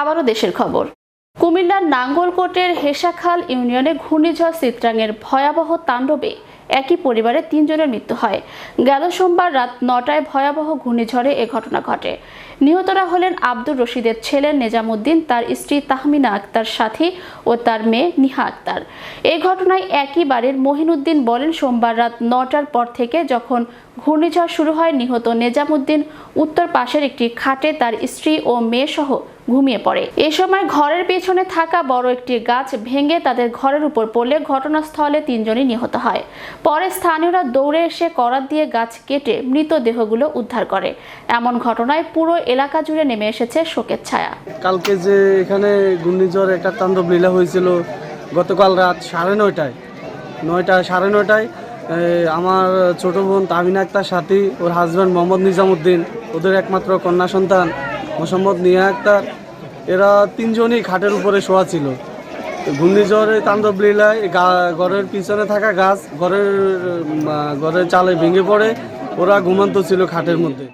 আবারও দেশের খবর। কুমিল্লার নাঙ্গলকোটের হেসাখাল ইউনিয়নে ঘূর্ণিঝড় চিত্রাঙের ভয়াবহ তাণ্ডবে একই পরিবারে তিনজনের মৃত্যু হয়। গেল সোমবার রাত নটায় ভয়াবহ ঘূর্ণিঝড়ে এ ঘটনা ঘটে। নিহতরা হলেন আব্দুর রশিদের ছেলে নেজামুদ্দিন, তার স্ত্রী তাহমিনা আক্তার সাথী ও তার মেয়ে নিহা আক্তার। এই ঘটনায় একই বাড়ির মহিনুদ্দিন বলেন, সোমবার রাত নটার পর থেকে যখন ঘূর্ণিঝড় শুরু হয়, নিহত নেজামুদ্দিন উত্তর পাশের একটি খাটে তার স্ত্রী ও মেয়ে সহ ঘুমিয়ে পড়ে। এ সময় ঘরের পেছনে থাকা বড় একটি গাছ ভেঙে তাদের ঘরের উপর পড়লে ঘটনাস্থলে তিনজনই নিহত হয়। পরে স্থানীয়রা দৌড়ে এসে করাত দিয়ে গাছ কেটে মৃতদেহগুলো উদ্ধার করে। এমন ঘটনায় পুরো এলাকা জুড়ে নেমে এসেছে শোকের ছায়া। কালকে যে এখানে ঘূর্ণিঝড়, একটা তাণ্ডব লীলা হয়েছিল গতকাল রাত সাড়ে নয়টায়। নয়টা সাড়ে নয়টায় আমার ছোট বোন তামিনা আক্তার সাথী, ওর হাজব্যান্ড মোহাম্মদ নিজামুদ্দিন, ওদের একমাত্র কন্যা সন্তান মোহাম্মদ নিয়া আক্তার এরা তিনজনই খাটের উপরে শোয়া ছিল। ঘূর্ণিঝড়ে, তাণ্ডব লীলায় ঘরের পিছনে থাকা গাছ, ঘরের ঘরের চালে ভেঙে পড়ে, ওরা ঘুমান্ত ছিল খাটের মধ্যে।